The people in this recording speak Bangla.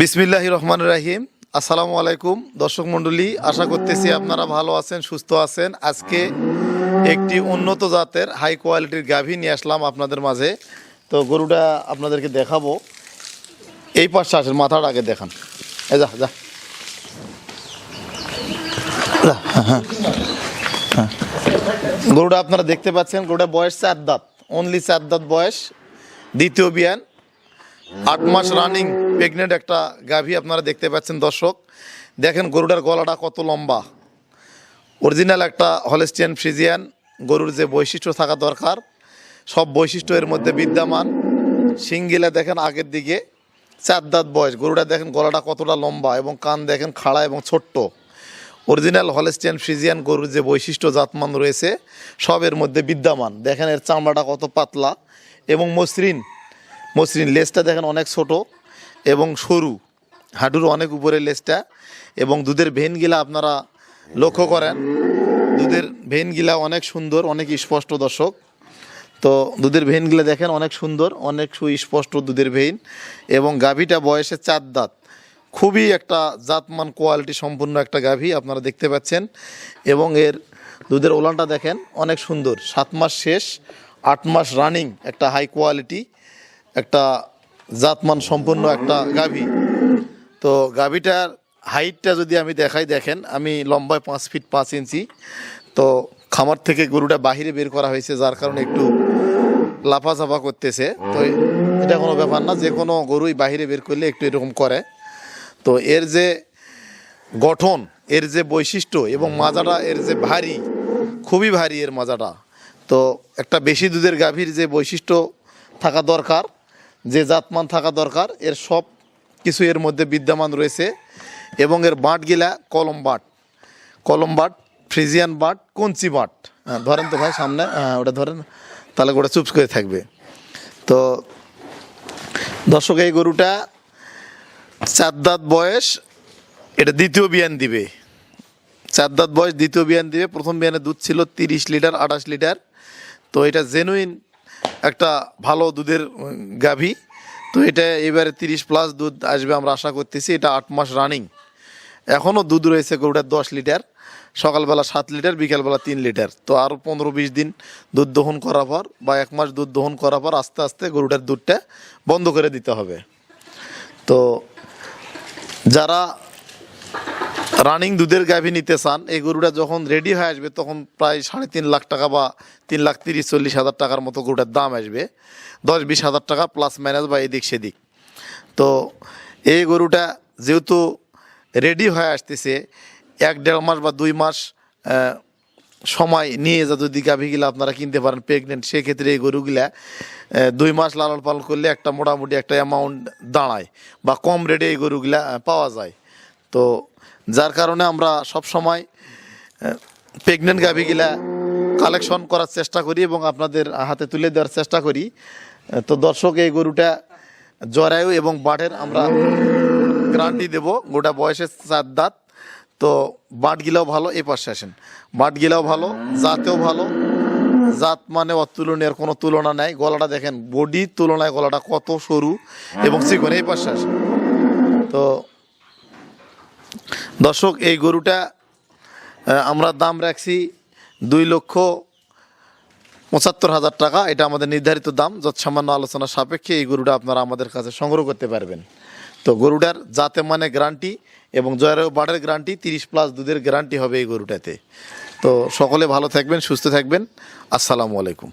বিসমিল্লাহ রহমান রাহিম। আসসালামু আলাইকুম দর্শক মণ্ডলী আশা করতেছি আপনারা ভালো আছেন সুস্থ আছেন। আজকে একটি উন্নত জাতের হাই কোয়ালিটির গাভী নিয়ে আসলাম আপনাদের মাঝে। তো গরুটা আপনাদেরকে দেখাবো। এই পাশে আসেন মাথাটা আগে দেখান। যা যা। যা, হ্যাঁ, হ্যাঁ, হ্যাঁ। গরুটা আপনারা দেখতে পাচ্ছেন গরুটা বয়স চার দাঁত অনলি চার দাঁত বয়স। দ্বিতীয় বিয়ান। আট মাস রানিং প্রেগনেন্ট একটা গাভী আপনারা দেখতে পাচ্ছেন, দর্শক। দেখেন গরুটার গলাটা কত লম্বা। অরিজিনাল একটা হলেস্টিয়ান ফ্রিজিয়ান গরুর যে বৈশিষ্ট্য থাকা দরকার, সব বৈশিষ্ট্য এর মধ্যে বিদ্যমান। সিঙ্গিলা দেখেন আগের দিকে চার দাঁত বয়স। গরুটা দেখেন গলাটা কতটা লম্বা এবং কান দেখেন খাড়া এবং ছোট্ট। অরিজিনাল হলেস্টিয়ান ফ্রিজিয়ান গরুর যে বৈশিষ্ট্য, জাতমান রয়েছে, সব এর মধ্যে বিদ্যমান। দেখেন এর চামড়াটা কত পাতলা এবং মসৃণ। মসৃণ লেজটা দেখেন অনেক ছোট এবং সরু। হাঁটুর অনেক উপরে লেজটা এবং দুধের ভেনগুলা আপনারা লক্ষ্য করেন। দুধের ভেনগুলা অনেক সুন্দর, অনেক স্পষ্ট দর্শক। তো দুধের ভেনগুলো দেখেন অনেক সুন্দর, অনেক সুস্পষ্ট দুধের ভেন এবং গাভীটা বয়সে চার দাঁত। খুবই একটা জাতমান কোয়ালিটি সম্পূর্ণ একটা গাভী আপনারা দেখতে পাচ্ছেন এবং এর দুধের ওলানটা দেখেন অনেক সুন্দর। সাত মাস শেষ, আট মাস রানিং একটা হাই কোয়ালিটি একটা জাতমান সম্পূর্ণ একটা গাভী। তো গাভীটার হাইটটা যদি আমি দেখাই, দেখেন, আমি লম্বায় পাঁচ ফিট পাঁচ ইঞ্চি। তো খামার থেকে গরুটা বাহিরে বের করা হয়েছে, যার কারণে একটু লাফাঝাফা করতেছে। তো এটা কোনো ব্যাপার না, যে কোনো গরুই বাহিরে বের করলে একটু এরকম করে। তো এর যে গঠন, এর যে বৈশিষ্ট্য এবং মাজাটা, এর যে ভারী, খুবই ভারী এর মাজাটা। তো একটা বেশি দুধের গাভীর যে বৈশিষ্ট্য থাকা দরকার যে জাতমান থাকা দরকার এর সব কিছু এর মধ্যে বিদ্যমান রয়েছে এবং এর বাঁটগিলা কলম বাট। কলম বাট ফ্রিজিয়ান বাট কঞ্চি বাট। হ্যাঁ, ধরেন তো ভাই সামনে হ্যাঁ, ওটা ধরেন তাহলে ওটা চুপস করে থাকবে। তো দর্শক এই গরুটা চার দাঁত বয়স এটা দ্বিতীয় বিয়ান দিবে। চার দাঁত বয়স দ্বিতীয় বিয়ান দিবে। প্রথম বিয়ানে দুধ ছিল তিরিশ লিটার আঠাশ লিটার। তো এটা জেনুইন একটা ভালো দুধের গাভী। তো এটা এবারে তিরিশ প্লাস দুধ আসবে আমরা আশা করতেছি। এটা আট মাস রানিং এখনও দুধ রয়েছে গরুটার দশ লিটার। সকালবেলা সাত লিটার, বিকালবেলা তিন লিটার। তো আরও পনেরো বিশ দিন দুধ দহন করার পর বা এক মাস দুধ দহন করার পর আস্তে আস্তে গরুটার দুধটা বন্ধ করে দিতে হবে। তো যারা রানিং দুধের গাভী নিতে চান, এই গরুটা যখন রেডি হয়ে আসবে, তখন প্রায় সাড়ে তিন লাখ টাকা বা তিন লাখ তিরিশ চল্লিশ হাজার টাকার মতো গরুটার দাম আসবে। দশ বিশ হাজার টাকা প্লাস মাইনাস বা এদিক সেদিক। তো এই গরুটা যেহেতু রেডি হয়ে আসতেছে, এক দেড় মাস বা দুই মাস সময় নিয়ে যা যদি গাভীগুলা আপনারা কিনতে পারেন প্রেগনেন্ট সেক্ষেত্রে এই গরুগুলা দুই মাস লালন পালন করলে একটা মোটামুটি একটা অ্যামাউন্ট দাঁড়ায় বা কম রেটে এই গরুগুলা পাওয়া যায়। তো যার কারণে আমরা সব সময় প্রেগনেন্ট গাভীগুলা কালেকশন করার চেষ্টা করি এবং আপনাদের হাতে তুলে দেওয়ার চেষ্টা করি। তো দর্শক, এই গরুটা জরায়ু এবং বাটের আমরা গ্যারান্টি দেব। গোটা বয়সের চার দাঁত। তো বাটগিলাও ভালো, এই পাশে আসেন। বাটগিলাও ভালো, জাতেও ভালো। জাত মানে অতুলনীয় কোনো তুলনা নাই। গলাটা দেখেন বডির তুলনায় গলাটা কত সরু এবং চিকন, এই পাশে আসেন। তো দর্শক, এই গরুটা আমরা দাম রাখছি দুই লক্ষ পঁচাত্তর হাজার টাকা। এটা আমাদের নির্ধারিত দাম যত সামান্য আলোচনা সাপেক্ষে এই গরুটা আপনারা আমাদের কাছে সংগ্রহ করতে পারবেন। তো গরুটার জাতে মানে গ্যারান্টি এবং জয়ের বাড়ের গ্যারান্টি, তিরিশ প্লাস দুধের গ্যারান্টি হবে এই গরুটাতে। তো সকলে ভালো থাকবেন, সুস্থ থাকবেন। আসসালামু আলাইকুম।